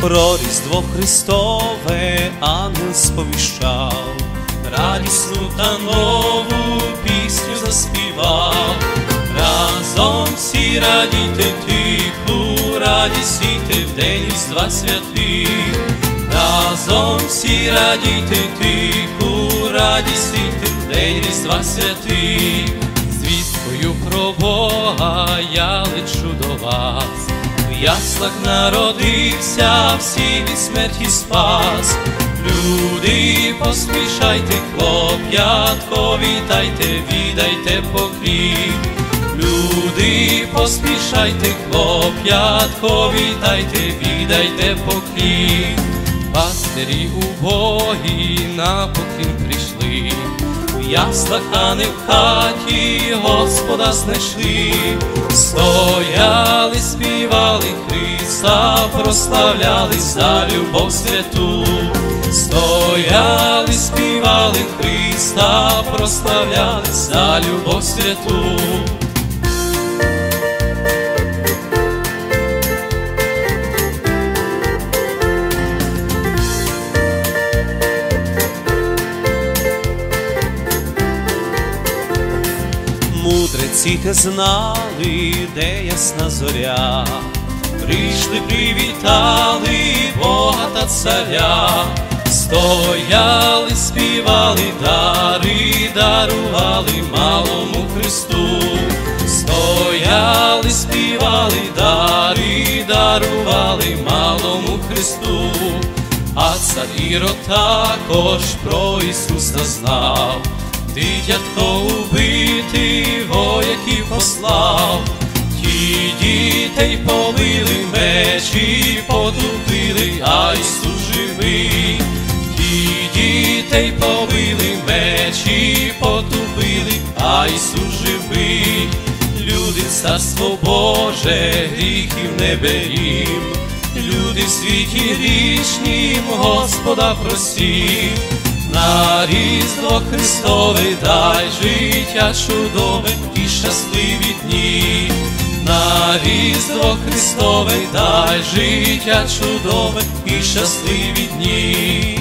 Про Різдво Христове ангел сповіщав, радісну та нову пісню заспівав, разом всі радійте тиху, радісійте в день Різдва святих, разом всі радійте тиху, радісійте в день Різдва святих, звісткою про Бога я лечу до вас. Яслах народився, всі від смерті спас. Люди, поспішайте, хлоп'ятко, вітайте, віддайте поклін. Люди, поспішайте, хлоп'ятко, вітайте, віддайте поклін. Пастирі убогі на поклін прийшли. В яслах, а не в хаті Господа знайшли, прославляли за любов святу, стояли, співали Христа, прославляли за любов святу. Мудреці те знали, де ясна зоря, прийшли, привітали Бога та царя, стояли, співали дари, дарували малому Христу, стояли, співали дари, дарували малому Христу, а цар Ірод також про Ісуса знав. Дитятко убити, вояків послав, ті дітей полили мечі, потупили, а Ісус живий, ті дітей полили мечі, потупили, а Ісус живий, люди царство Боже, гріхів не берім, люди в світі річнім, Господа просім. На різдво Христове дай життя чудове і щасливі дні, на різдво Христове дай життя чудове і щасливі дні.